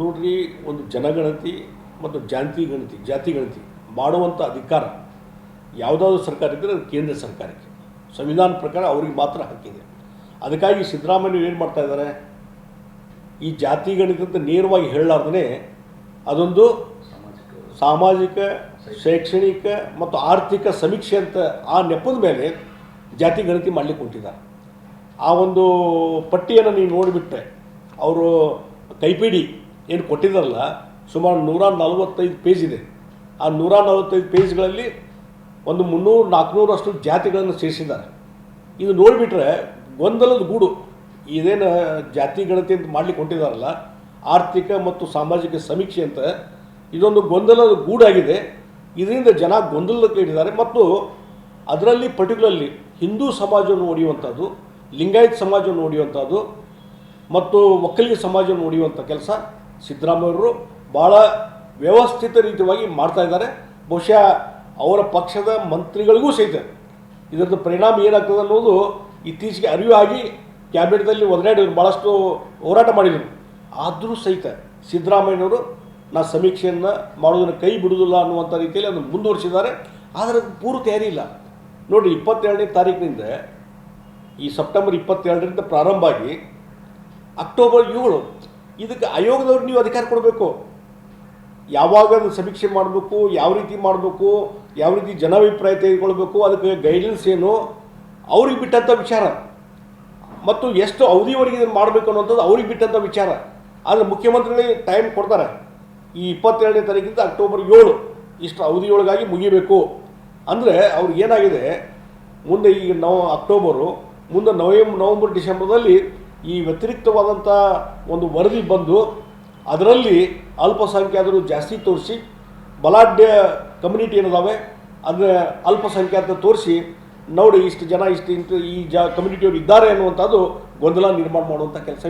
ನೋಡ್ರಿ, ಒಂದು ಜನಗಣತಿ ಮತ್ತು ಜಾತಿ ಗಣತಿ ಜಾತಿ ಗಣತಿ ಮಾಡುವಂಥ ಅಧಿಕಾರ ಯಾವುದಾದ್ರು ಸರ್ಕಾರ ಇದ್ದರೆ ಅದು ಕೇಂದ್ರ ಸರ್ಕಾರಕ್ಕೆ. ಸಂವಿಧಾನ ಪ್ರಕಾರ ಅವ್ರಿಗೆ ಮಾತ್ರ ಹಕ್ಕಿದೆ. ಅದಕ್ಕಾಗಿ ಸಿದ್ದರಾಮಯ್ಯ ಏನು ಮಾಡ್ತಾ ಇದ್ದಾರೆ? ಈ ಜಾತಿ ಗಣಿತ ನೇರವಾಗಿ ಹೇಳಲಾರ್ದೇ ಅದೊಂದು ಸಾಮಾಜಿಕ, ಶೈಕ್ಷಣಿಕ ಮತ್ತು ಆರ್ಥಿಕ ಸಮೀಕ್ಷೆ ಅಂತ ಆ ನೆಪದ ಮೇಲೆ ಜಾತಿ ಗಣತಿ ಮಾಡಲಿಕ್ಕೆ ಹೊಂಟಿದ್ದಾರೆ. ಆ ಒಂದು ಪಟ್ಟಿಯನ್ನು ನೀವು ನೋಡಿಬಿಟ್ರೆ, ಅವರು ಕೈಪಿಡಿ ಏನು ಕೊಟ್ಟಿದ್ದಾರಲ್ಲ ಸುಮಾರು ನೂರ ನಲವತ್ತೈದು ಪೇಜ್ ಇದೆ. ಆ ನೂರ ನಲವತ್ತೈದು ಪೇಜ್ಗಳಲ್ಲಿ ಒಂದು ಮುನ್ನೂರು ನಾಲ್ಕುನೂರಷ್ಟು ಜಾತಿಗಳನ್ನು ಸೇರಿಸಿದ್ದಾರೆ. ಇದು ನೋಡಿಬಿಟ್ರೆ ಗೊಂದಲದ ಗೂಡು. ಇದೇನು ಜಾತಿ ಗಣತಿ ಅಂತ ಮಾಡಲಿಕ್ಕೆ ಹೊಂಟಿದಾರಲ್ಲ, ಆರ್ಥಿಕ ಮತ್ತು ಸಾಮಾಜಿಕ ಸಮೀಕ್ಷೆ ಅಂತ ಇದೊಂದು ಗೊಂದಲದ ಗೂಡಾಗಿದೆ. ಇದರಿಂದ ಜನ ಗೊಂದಲಕ್ಕೆ ಇಟ್ಟಿದ್ದಾರೆ ಮತ್ತು ಅದರಲ್ಲಿ ಪರ್ಟಿಕ್ಯುಲರ್ಲಿ ಹಿಂದೂ ಸಮಾಜವನ್ನು ಒಡೆಯುವಂಥದ್ದು, ಲಿಂಗಾಯತ್ ಸಮಾಜವನ್ನು ಒಡೆಯುವಂಥದ್ದು, ಮತ್ತು ಒಕ್ಕಲಿಗ ಸಮಾಜವನ್ನು ಒಡೆಯುವಂಥ ಕೆಲಸ. ಸಿದ್ದರಾಮಯ್ಯವರು ಭಾಳ ವ್ಯವಸ್ಥಿತ ರೀತಿಯಾಗಿ ಮಾಡ್ತಾ ಇದ್ದಾರೆ. ಬಹುಶಃ ಅವರ ಪಕ್ಷದ ಮಂತ್ರಿಗಳಿಗೂ ಸಹಿತ ಇದರದ್ದು ಪರಿಣಾಮ ಏನಾಗ್ತದೆ ಅನ್ನೋದು ಇತ್ತೀಚೆಗೆ ಅರಿವು ಆಗಿ ಕ್ಯಾಬಿನೆಟ್ದಲ್ಲಿ ಒದರಾಡಿದ್ರು ಭಾಳಷ್ಟು ಹೋರಾಟ ಮಾಡಿದರು. ಆದರೂ ಸಹಿತ ಸಿದ್ದರಾಮಯ್ಯನವರು ನಾ ಸಮೀಕ್ಷೆಯನ್ನು ಮಾಡೋದನ್ನು ಕೈ ಬಿಡುವುದಿಲ್ಲ ಅನ್ನುವಂಥ ರೀತಿಯಲ್ಲಿ ಅದನ್ನು ಮುಂದುವರಿಸಿದ್ದಾರೆ. ಆದರೆ ಪೂರ್ವ ತಯಾರಿ ಇಲ್ಲ. ನೋಡಿ, ಇಪ್ಪತ್ತೆರಡನೇ ತಾರೀಕಿನಿಂದ ಈ ಸೆಪ್ಟೆಂಬರ್ ಇಪ್ಪತ್ತೆರಡರಿಂದ ಪ್ರಾರಂಭ ಆಗಿ ಅಕ್ಟೋಬರ್ ಏಳು ಇದಕ್ಕೆ ಆಯೋಗದವ್ರು ನೀವು ಅಧಿಕಾರ ಕೊಡಬೇಕು. ಯಾವಾಗ ಅದು ಸಮೀಕ್ಷೆ ಮಾಡಬೇಕು, ಯಾವ ರೀತಿ ಮಾಡಬೇಕು, ಯಾವ ರೀತಿ ಜನಾಭಿಪ್ರಾಯ ತೆಗೆದುಕೊಳ್ಬೇಕು, ಅದಕ್ಕೆ ಗೈಡೆನ್ಸ್ ಏನು, ಅವ್ರಿಗೆ ಬಿಟ್ಟಂಥ ವಿಚಾರ. ಮತ್ತು ಎಷ್ಟು ಅವಧಿವರೆಗೆ ಇದನ್ನು ಮಾಡಬೇಕು ಅನ್ನೋಂಥದ್ದು ಅವ್ರಿಗೆ ಬಿಟ್ಟಂಥ ವಿಚಾರ. ಆದರೆ ಮುಖ್ಯಮಂತ್ರಿಗಳಿಗೆ ಟೈಮ್ ಕೊಡ್ತಾರೆ. ಈ ಇಪ್ಪತ್ತೆರಡನೇ ತಾರೀಕಿಂದ ಅಕ್ಟೋಬರ್ ಏಳು ಇಷ್ಟು ಅವಧಿಯೊಳಗಾಗಿ ಮುಗಿಬೇಕು. ಅಂದರೆ ಅವ್ರಿಗೆ ಏನಾಗಿದೆ, ಮುಂದೆ ಈಗ ನವ, ಅಕ್ಟೋಬರು, ಮುಂದೆ ನವೆಂಬರ್, ನವಂಬರ್, ಡಿಸೆಂಬರ್ದಲ್ಲಿ ಈ ವ್ಯತಿರಿಕ್ತವಾದಂಥ ಒಂದು ವರದಿ ಬಂದು ಅದರಲ್ಲಿ ಅಲ್ಪಸಂಖ್ಯಾತರು ಜಾಸ್ತಿ ತೋರಿಸಿ, ಬಲಾಢ್ಯ ಕಮ್ಯುನಿಟಿ ಏನಿದಾವೆ, ಅಂದರೆ ಅಲ್ಪಸಂಖ್ಯಾತ ತೋರಿಸಿ, ನೋಡಿ ಇಷ್ಟು ಜನ ಇಷ್ಟು ಇಂಥ ಈ ಜ ಕಮ್ಯುನಿಟಿಯವರು ಇದ್ದಾರೆ ಅನ್ನುವಂಥದ್ದು ಗೊಂದಲ ನಿರ್ಮಾಣ ಮಾಡುವಂಥ ಕೆಲಸ